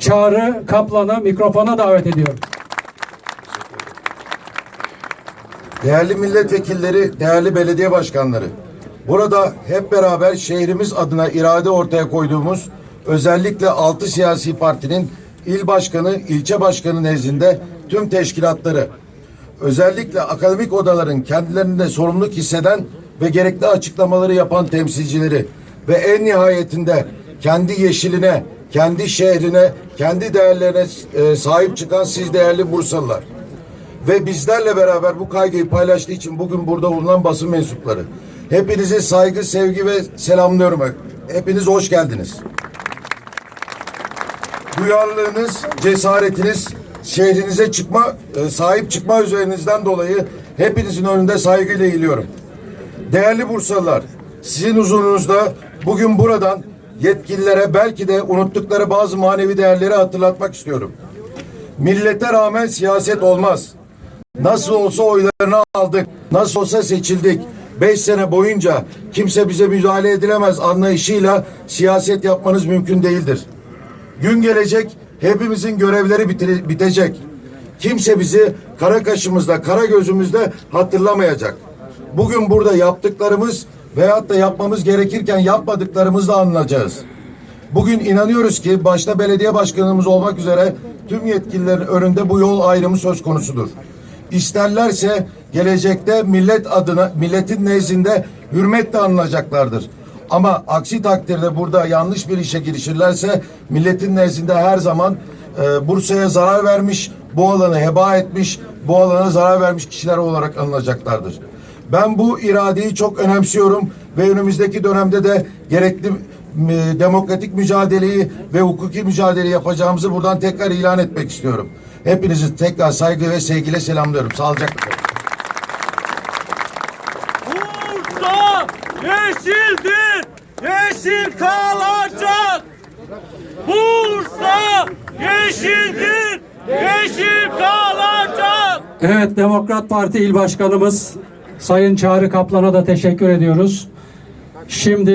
Çağrı Kaplan'ı mikrofona davet ediyorum. Değerli milletvekilleri, değerli belediye başkanları. Burada hep beraber şehrimiz adına irade ortaya koyduğumuz özellikle altı siyasi partinin il başkanı, ilçe başkanı nezdinde tüm teşkilatları, özellikle akademik odaların kendilerinde sorumluluk hisseden ve gerekli açıklamaları yapan temsilcileri ve en nihayetinde kendi yeşiline, kendi şehrine, kendi değerlerine e, sahip çıkan siz değerli Bursalılar ve bizlerle beraber bu kaygıyı paylaştığı için bugün burada bulunan basın mensupları. Hepinize saygı, sevgi ve selamlıyorum. Hepiniz hoş geldiniz. Duyarlılığınız, cesaretiniz, şehrinize çıkma, e, sahip çıkma üzerinizden dolayı hepinizin önünde saygıyla eğiliyorum. Değerli Bursalılar, sizin huzurunuzda bugün buradan yetkililere belki de unuttukları bazı manevi değerleri hatırlatmak istiyorum. Millete rağmen siyaset olmaz. Nasıl olsa oylarını aldık. Nasıl olsa seçildik. Beş sene boyunca kimse bize müdahale edilemez anlayışıyla siyaset yapmanız mümkün değildir. Gün gelecek hepimizin görevleri bitecek. Kimse bizi kara kaşımızda, kara gözümüzde hatırlamayacak. Bugün burada yaptıklarımız veyahut da yapmamız gerekirken yapmadıklarımızla anlayacağız. Bugün inanıyoruz ki başta belediye başkanımız olmak üzere tüm yetkililerin önünde bu yol ayrımı söz konusudur. İsterlerse gelecekte millet adına, milletin nezdinde hürmetle anılacaklardır. Ama aksi takdirde burada yanlış bir işe girişirlerse milletin nezdinde her zaman e, Bursa'ya zarar vermiş, bu alanı heba etmiş, bu alana zarar vermiş kişiler olarak anılacaklardır. Ben bu iradeyi çok önemsiyorum ve önümüzdeki dönemde de gerekli e, demokratik mücadeleyi ve hukuki mücadeleyi yapacağımızı buradan tekrar ilan etmek istiyorum. Hepinizi tekrar saygı ve sevgiyle selamlıyorum. Sağlıcakla. Bursa yeşildir, yeşil kalacak. Bursa yeşildir, yeşil kalacak. Evet Demokrat Parti İl Başkanımız Sayın Çağrı Kaplan'a da teşekkür ediyoruz. Şimdi